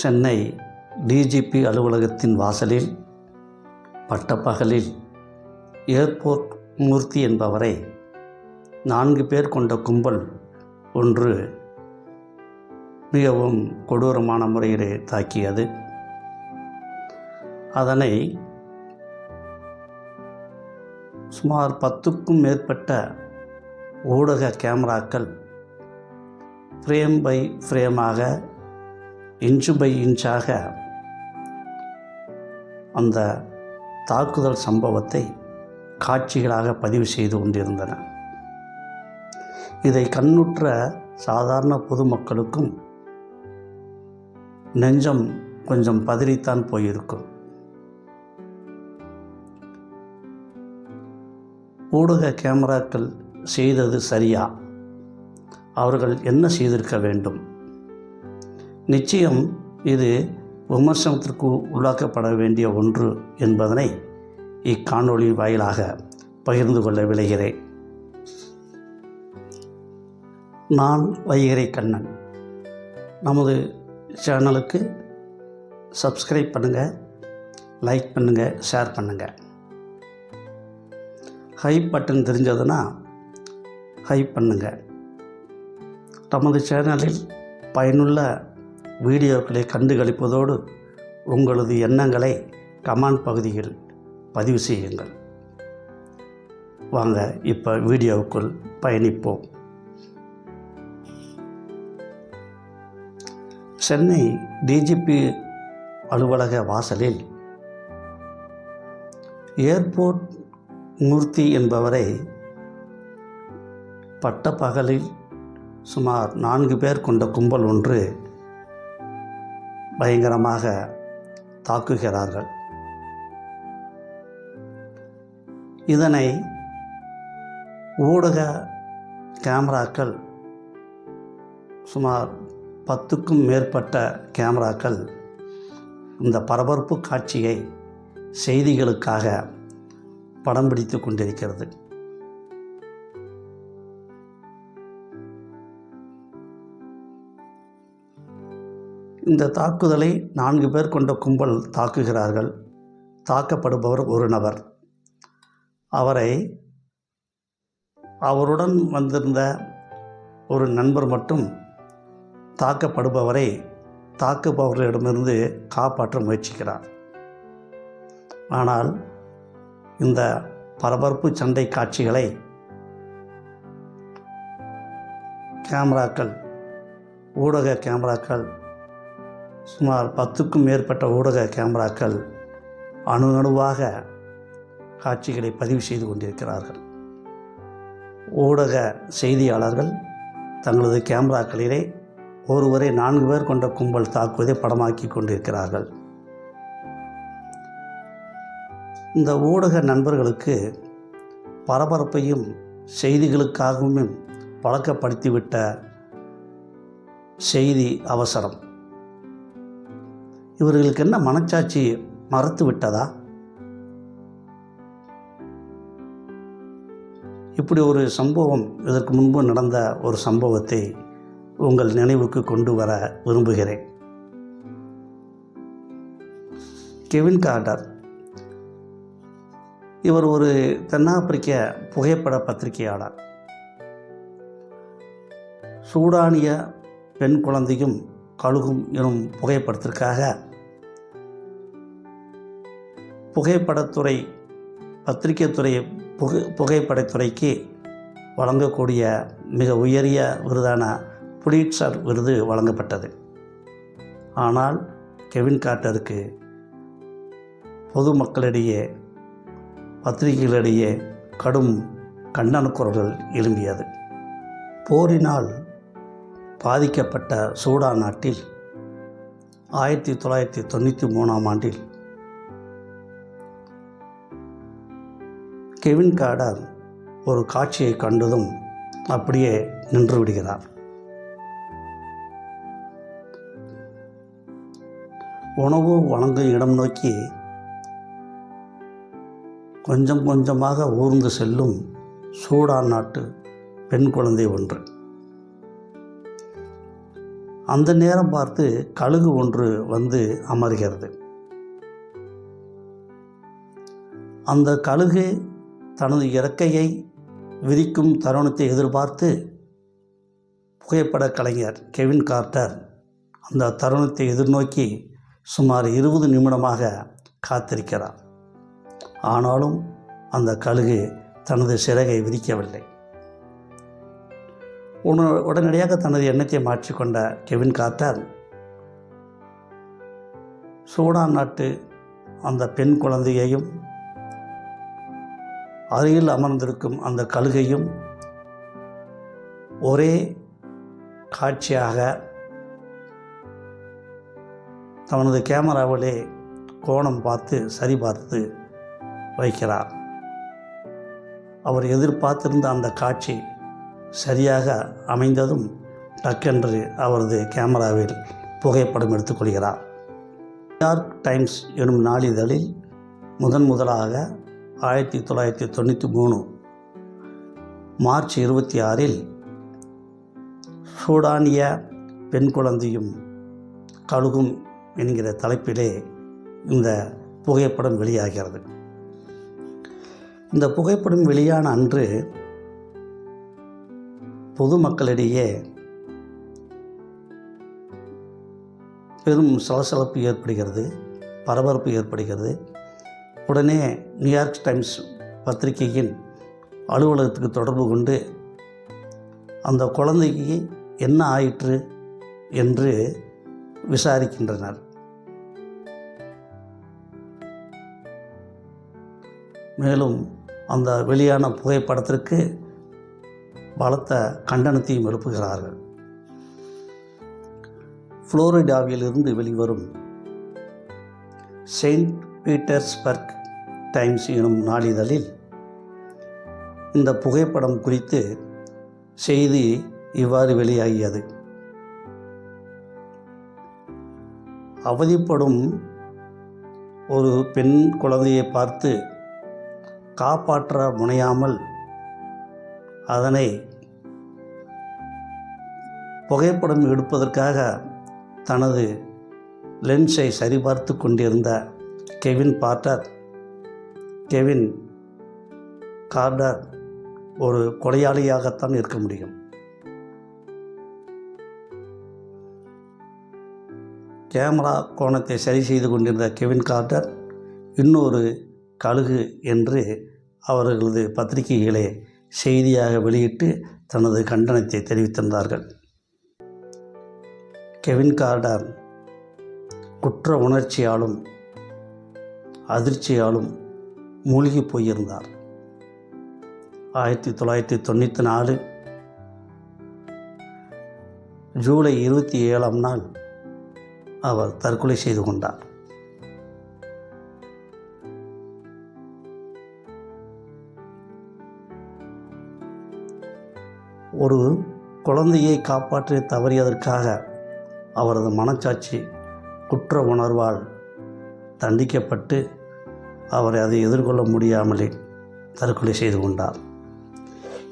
Chennai DGP அலுவலகத்தின் வாசலில் பட்டப்பகலில் airport மூர்த்தி என்பவரை நான்கு பேர் கொண்ட கும்பல் ஒன்று மிகவும் கொடூரமான முறையிலே தாக்கியது. அதனை சுமார் பத்துக்கும் மேற்பட்ட ஊடக கேமராக்கள் ஃப்ரேம் பை ஃப்ரேமாக இன்ச்சு பை இன்ச்சாக அந்த தாக்குதல் சம்பவத்தை காட்சிகளாக பதிவு செய்து கொண்டிருந்தன. இதை கண்ணுற்ற சாதாரண பொதுமக்களுக்கும் நெஞ்சம் கொஞ்சம் பதறித்தான் போயிருக்கும். ஊடக கேமராக்கள் செய்தது சரியா? அவர்கள் என்ன செய்திருக்க வேண்டும்? நிச்சயம் இது விமர்சனத்திற்கு உள்ளாக்கப்பட வேண்டிய ஒன்று என்பதனை இக்காணொளி வாயிலாக பகிர்ந்து கொள்ள விளைகிறேன் நான் வைகரை கண்ணன். நமது சேனலுக்கு சப்ஸ்கிரைப் பண்ணுங்கள் லைக் பண்ணுங்கள் ஷேர் பண்ணுங்கள் ஹை பட்டன் தெரிஞ்சதுன்னா ஹை பண்ணுங்கள் நமது சேனலில் பயனுள்ள வீடியோக்களை கண்டுகளிப்பதோடு உங்களது எண்ணங்களை கமெண்ட் பகுதியில் பதிவு செய்யுங்கள். வாங்க இப்போ வீடியோவுக்குள் பயணிப்போம். சென்னை டிஜிபி அலுவலக வாசலில் ஏர்போர்ட் மூர்த்தி என்பவரை பட்டப்பகலில் சுமார் நான்கு பேர் கொண்ட கும்பல் ஒன்று பயங்கரமாக தாக்குகிறார்கள். இதனை ஊடக கேமராக்கள் சுமார் பத்துக்கும் மேற்பட்ட கேமராக்கள் இந்த பரபரப்பு காட்சியை செய்திகளுக்காக படம் பிடித்து கொண்டிருக்கிறது. இந்த தாக்குதலை நான்கு பேர் கொண்ட கும்பல் தாக்குகிறார்கள். தாக்கப்படுபவர் ஒரு நபர். அவரை அவருடன் வந்திருந்த ஒரு நண்பர் மட்டும் தாக்கப்படுபவரை தாக்குபவர்களிடமிருந்து காப்பாற்ற முயற்சிக்கிறார். ஆனால் இந்த பரபரப்பு சண்டை காட்சிகளை கேமராக்கள் ஊடக கேமராக்கள் சுமார் பத்துக்கும் மேற்பட்ட ஊடக கேமராக்கள் அணு அணுவாக காட்சிகளை பதிவு செய்து கொண்டிருக்கிறார்கள். ஊடக செய்தியாளர்கள் தங்களது கேமராக்களிலே ஒருவரை நான்கு பேர் கொண்ட கும்பல் தாக்குவதை படமாக்கி கொண்டிருக்கிறார்கள். இந்த ஊடக நண்பர்களுக்கு பரபரப்பையும் செய்திகளுக்காகவும் பழக்கப்படுத்திவிட்ட செய்தி அவசரம். இவர்களுக்கு என்ன மனச்சாட்சி மறத்து விட்டதா? இப்படி ஒரு சம்பவம் இதற்கு முன்பு நடந்த ஒரு சம்பவத்தை உங்கள் நினைவுக்கு கொண்டு வர விரும்புகிறேன். Kevin Carter. இவர் ஒரு தென்னாப்பிரிக்க புகைப்பட பத்திரிகையாளர். சூடானிய பெண் குழந்தையும் கழுகும் எனும் புகைப்படத்திற்காக புகைப்படத்துறை பத்திரிகைத்துறை புகை புகைப்படத்துறைக்கு வழங்கக்கூடிய மிக உயரிய விருதான புலிட்சர் விருது வழங்கப்பட்டது. ஆனால் கெவின் கார்ட்டருக்கு பொதுமக்களிடையே பத்திரிகைகளிடையே கடும் கண்டன குரல்கள் எழும்பியது. போரினால் பாதிக்கப்பட்ட சூடான் நாட்டில் ஆயிரத்தி தொள்ளாயிரத்தி தொண்ணூற்றி மூணாம் ஆண்டில் கெவின் கார்டர் ஒரு காட்சியை கண்டதும் அப்படியே நின்று விடுகிறார். உணவு வழங்கும் இடம் நோக்கி கொஞ்சம் கொஞ்சமாக ஊர்ந்து செல்லும் சூடான் நாட்டு பெண் குழந்தை ஒன்று. அந்த நேரம் பார்த்து கழுகு ஒன்று வந்து அமர்கிறது. அந்த கழுகு தனது இறக்கையை விரிக்கும் தருணத்தை எதிர்பார்த்து புகைப்பட கலைஞர் கெவின் கார்ட்டர் அந்த தருணத்தை எதிர்நோக்கி சுமார் இருபது நிமிடமாக காத்திருக்கிறார். ஆனாலும் அந்த கழுகு தனது சிறகை விரிக்கவில்லை. உன- உடனடியாக தனது எண்ணத்தை மாற்றிக்கொண்ட கெவின் கார்ட்டர் சூடான் நாட்டு அந்த பெண் குழந்தையையும் அருகில் அமர்ந்திருக்கும் அந்த கழுகையும் ஒரே காட்சியாக தனது கேமராவிலே கோணம் பார்த்து சரி பார்த்து வைக்கிறார். அவர் எதிர்பார்த்திருந்த அந்த காட்சி சரியாக அமைந்ததும் டக்கென்று அவரது கேமராவில் புகைப்படம் எடுத்துக்கொள்கிறார் நியூயார்க் டைம்ஸ் எனும் நாளிதழில் முதன் முதலாக ஆயிரத்தி தொள்ளாயிரத்தி தொண்ணூற்றி மூணு மார்ச் இருபத்தி ஆறில் சூடானிய பெண் குழந்தையும் கழுகும் என்கிற தலைப்பிலே இந்த புகைப்படம் வெளியாகிறது. இந்த புகைப்படம் வெளியான அன்று பொதுமக்களிடையே பெரும் சலசலப்பு ஏற்படுகிறது பரபரப்பு ஏற்படுகிறது. உடனே நியூயார்க் டைம்ஸ் பத்திரிகையின் அலுவலகத்துக்கு தொடர்பு கொண்டு அந்த குழந்தைக்கு என்ன ஆயிற்று என்று விசாரிக்கின்றனர். மேலும் அந்த வெளியான புகைப்படத்திற்கு பலத்த கண்டனத்தையும் எழுப்புகிறார்கள். புளோரிடாவிலிருந்து வெளிவரும் செயின்ட் பீட்டர்ஸ்பர்க் டைம்ஸ் எனும் நாளிதழில் இந்த புகைப்படம் குறித்து செய்தி இவ்வாறு வெளியாகியது. அவதிப்படும் ஒரு பெண் குழந்தையை பார்த்து காப்பாற்ற முனையாமல் அதனை புகைப்படம் எடுப்பதற்காக தனது லென்ஸை சரிபார்த்து கொண்டிருந்த கெவின் பார்ட்டர் கெவின் கார்டர் ஒரு கொலையாளியாகத்தான் இருக்க முடியும். கேமரா கோணத்தை சரி செய்து கொண்டிருந்த கெவின் கார்டர் இன்னொரு கழுகு என்று அவர்களது பத்திரிகைகளே செய்தியாக வெளியிட்டு தனது கண்டனத்தை தெரிவித்திருந்தார்கள். கெவின் கார்டர் குற்ற உணர்ச்சியாலும் அதிர்ச்சியாலும் மூழ்கி போயிருந்தார். ஆயிரத்தி தொள்ளாயிரத்தி தொண்ணூற்றி நாலு ஜூலை இருபத்தி ஏழாம் நாள் அவர் தற்கொலை செய்து கொண்டார். ஒரு குழந்தையை காப்பாற்ற தவறியதற்காக அவரது மனச்சாட்சி குற்ற உணர்வால் தண்டிக்கப்பட்டு அவரை அதை எதிர்கொள்ள முடியாமலே தற்கொலை செய்து கொண்டார்.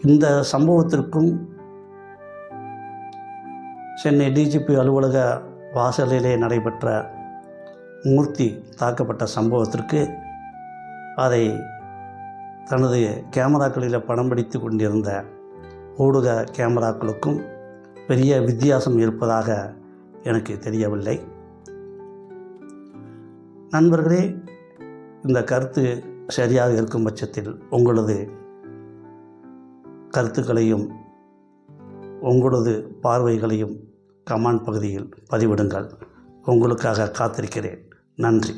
இந்த சம்பவத்திற்கும் சென்னை டிஜிபி அலுவலக வாசலிலே நடைபெற்ற மூர்த்தி தாக்கப்பட்ட சம்பவத்திற்கு அதை தனது கேமராக்களில் படம் பிடித்து கொண்டிருந்த ஊடக கேமராக்களுக்கும் பெரிய வித்தியாசம் இருப்பதாக எனக்கு தெரியவில்லை. நண்பர்களே இந்த கருத்து சரியாக இருக்கும் பட்சத்தில் உங்களது கருத்துக்களையும் உங்களது பார்வைகளையும் கமான் பகுதியில் பதிவிடுங்கள். உங்களுக்காக காத்திருக்கிறேன். நன்றி.